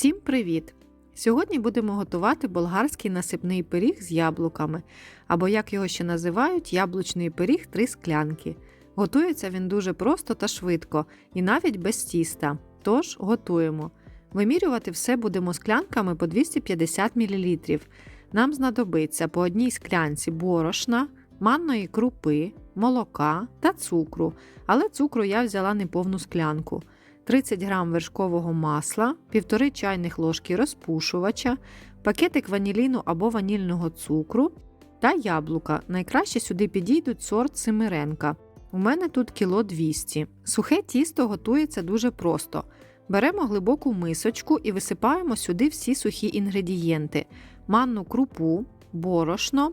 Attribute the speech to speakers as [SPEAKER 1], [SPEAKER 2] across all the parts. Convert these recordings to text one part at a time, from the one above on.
[SPEAKER 1] Всім привіт! Сьогодні будемо готувати болгарський насипний пиріг з яблуками, або як його ще називають, яблучний пиріг три склянки. Готується він дуже просто та швидко, і навіть без тіста. Тож готуємо. Вимірювати все будемо склянками по 250 мл. Нам знадобиться по одній склянці борошна, манної крупи, молока та цукру, але цукру я взяла не повну склянку. 30 г вершкового масла, 1,5 чайних ложки розпушувача, пакетик ваніліну або ванільного цукру та яблука. Найкраще сюди підійдуть сорт Семиренка. У мене тут кіло 200. Сухе тісто готується дуже просто. Беремо глибоку мисочку і висипаємо сюди всі сухі інгредієнти: манну крупу, борошно,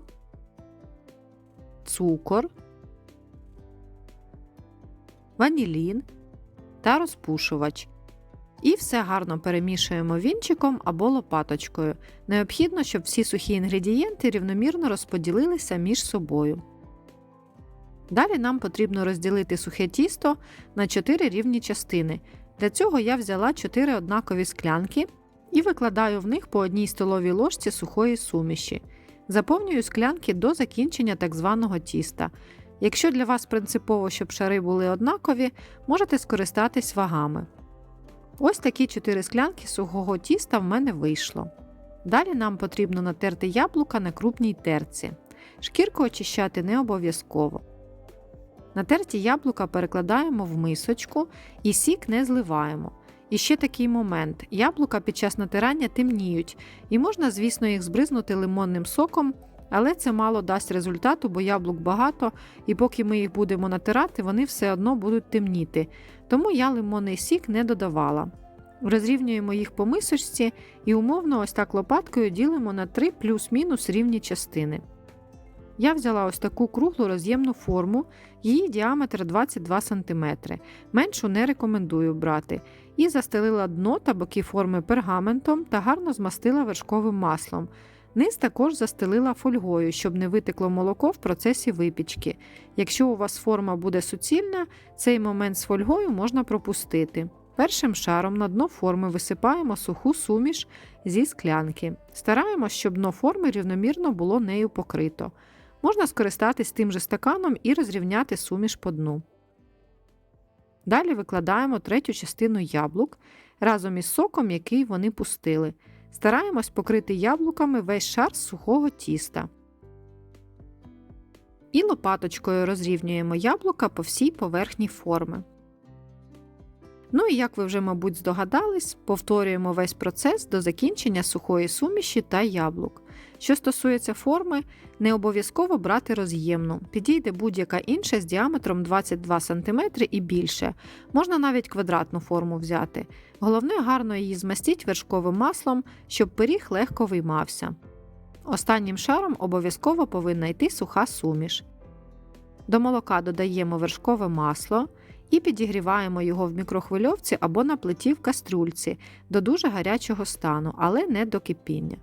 [SPEAKER 1] цукор, ванілін та розпушувач. І все гарно перемішуємо вінчиком або лопаточкою. Необхідно, щоб всі сухі інгредієнти рівномірно розподілилися між собою. Далі нам потрібно розділити сухе тісто на 4 рівні частини. Для цього я взяла 4 однакові склянки і викладаю в них по одній столовій ложці сухої суміші. Заповнюю склянки до закінчення так званого тіста. Якщо для вас принципово, щоб шари були однакові, можете скористатись вагами. Ось такі 4 склянки сухого тіста в мене вийшло. Далі нам потрібно натерти яблука на крупній терці. Шкірку очищати не обов'язково. Натерті яблука перекладаємо в мисочку і сік не зливаємо. І ще такий момент: яблука під час натирання темніють, і можна, звісно, їх збризнути лимонним соком, але це мало дасть результату, бо яблук багато, і поки ми їх будемо натирати, вони все одно будуть темніти. Тому я лимонний сік не додавала. Розрівнюємо їх по мисочці і умовно ось так лопаткою ділимо на 3 плюс-мінус рівні частини. Я взяла ось таку круглу роз'ємну форму, її діаметр 22 см. Меншу не рекомендую брати. І застелила дно та боки форми пергаментом та гарно змастила вершковим маслом. Низ також застелила фольгою, щоб не витекло молоко в процесі випічки. Якщо у вас форма буде суцільна, цей момент з фольгою можна пропустити. Першим шаром на дно форми висипаємо суху суміш зі склянки. Стараємось, щоб дно форми рівномірно було нею покрито. Можна скористатись тим же стаканом і розрівняти суміш по дну. Далі викладаємо третю частину яблук разом із соком, який вони пустили. Стараємось покрити яблуками весь шар сухого тіста. І лопаточкою розрівнюємо яблука по всій поверхні форми. Ну і як ви вже, мабуть, здогадались, повторюємо весь процес до закінчення сухої суміші та яблук. Що стосується форми, не обов'язково брати роз'ємну, підійде будь-яка інша з діаметром 22 см і більше, можна навіть квадратну форму взяти. Головне, гарно її змастіть вершковим маслом, щоб пиріг легко виймався. Останнім шаром обов'язково повинна йти суха суміш. До молока додаємо вершкове масло і підігріваємо його в мікрохвильовці або на плиті в кастрюльці до дуже гарячого стану, але не до кипіння.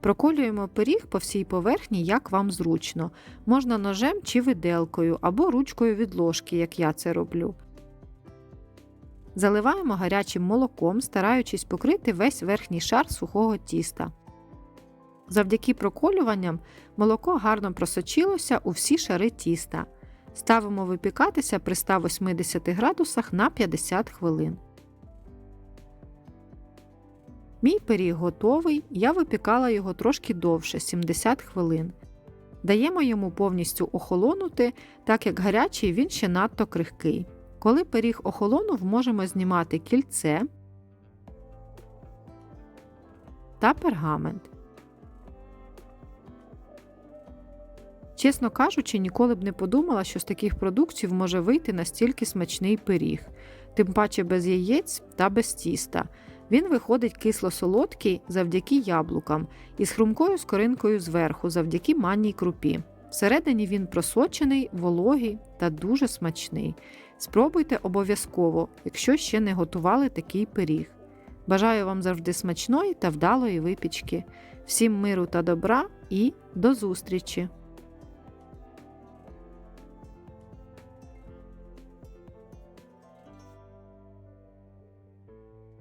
[SPEAKER 1] Проколюємо пиріг по всій поверхні, як вам зручно, можна ножем чи виделкою або ручкою від ложки, як я це роблю. Заливаємо гарячим молоком, стараючись покрити весь верхній шар сухого тіста. Завдяки проколюванням молоко гарно просочилося у всі шари тіста. Ставимо випікатися при 180 градусах на 50 хвилин. Мій пиріг готовий, я випікала його трошки довше 70 хвилин. Даємо йому повністю охолонути, так як гарячий він ще надто крихкий. Коли пиріг охолонув, можемо знімати кільце та пергамент. Чесно кажучи, ніколи б не подумала, що з таких продуктів може вийти настільки смачний пиріг, тим паче без яєць та без тіста. Він виходить кисло-солодкий завдяки яблукам і з хрумкою скоринкою зверху, завдяки манній крупі. Всередині він просочений, вологий та дуже смачний. Спробуйте обов'язково, якщо ще не готували такий пиріг. Бажаю вам завжди смачної та вдалої випічки. Всім миру та добра і до зустрічі!